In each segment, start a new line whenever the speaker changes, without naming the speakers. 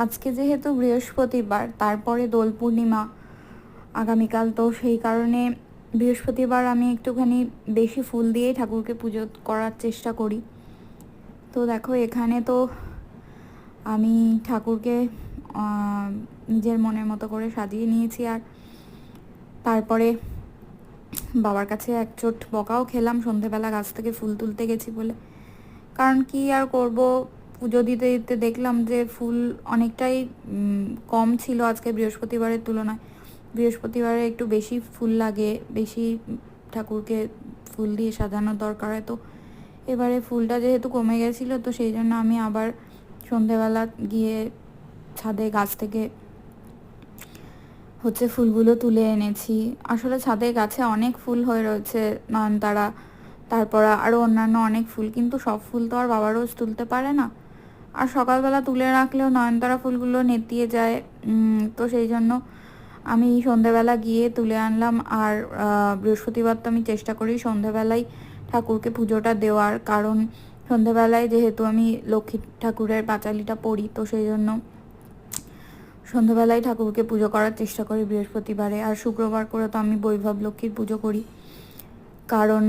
আজকে যেহেতু বৃহস্পতিবার, তারপরে দোল পূর্ণিমা, আগামীকাল তো সেই কারণে বৃহস্পতিবার আমি একটুখানি বেশি ফুল দিয়েই ঠাকুরকে পুজো করার চেষ্টা করি। তো দেখো, এখানে তো আমি ঠাকুরকে নিজের মনের মতো করে সাজিয়ে নিয়েছি আর তারপরে বাবার কাছে এক চোট বকাও খেলাম, সন্ধেবেলা গাছ থেকে ফুল তুলতে গেছি বলে। কারণ কি আর করব? পুজো দিতে দিতে দেখলাম যে ফুল অনেকটাই কম ছিল আজকে বৃহস্পতিবারের তুলনায়। বৃহস্পতিবারে একটু বেশি ফুল লাগে, বেশি ঠাকুরকে ফুল দিয়ে সাজানোর দরকার হয়। তো এবারে ফুলটা যেহেতু কমে গেছিল, তো সেই জন্য আমি আবার সন্ধেবেলা গিয়ে ছাদে গাছ থেকে হচ্ছে ফুলগুলো তুলে এনেছি। আসলে ছাদে গাছে অনেক ফুল হয়ে রয়েছে, নয়নতারা, তারপর আরও অন্যান্য অনেক ফুল, কিন্তু সব ফুল তো আর বাবা রোজ তুলতে পারে না। আর সকালবেলা তুলে রাখলেও নয়নতারা ফুলগুলো নেতিয়ে যায় তো সেই জন্য আমি সন্ধেবেলা গিয়ে তুলে আনলাম আর বৃহস্পতিবার তো আমি চেষ্টা করি সন্ধেবেলায় ঠাকুরকে পুজোটা দেওয়ার, কারণ সন্ধেবেলায় যেহেতু আমি লক্ষ্মী ঠাকুরের পাঁচালিটা পড়ি, তো সেই জন্য সন্ধ্যাবেলায় ঠাকুরকে পুজো করার চেষ্টা করি বৃহস্পতিবারে। আর শুক্রবার করে তো আমি বৈভব লক্ষ্মীর পুজো করি, কারণ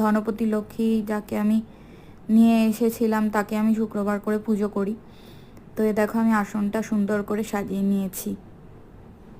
ধনপতি লক্ষ্মী যাকে আমি নিয়ে এসেছিলাম, তাকে আমি শুক্রবার করে পুজো করি। তো এ দেখো আমি আসনটা সুন্দর করে সাজিয়ে নিয়েছি।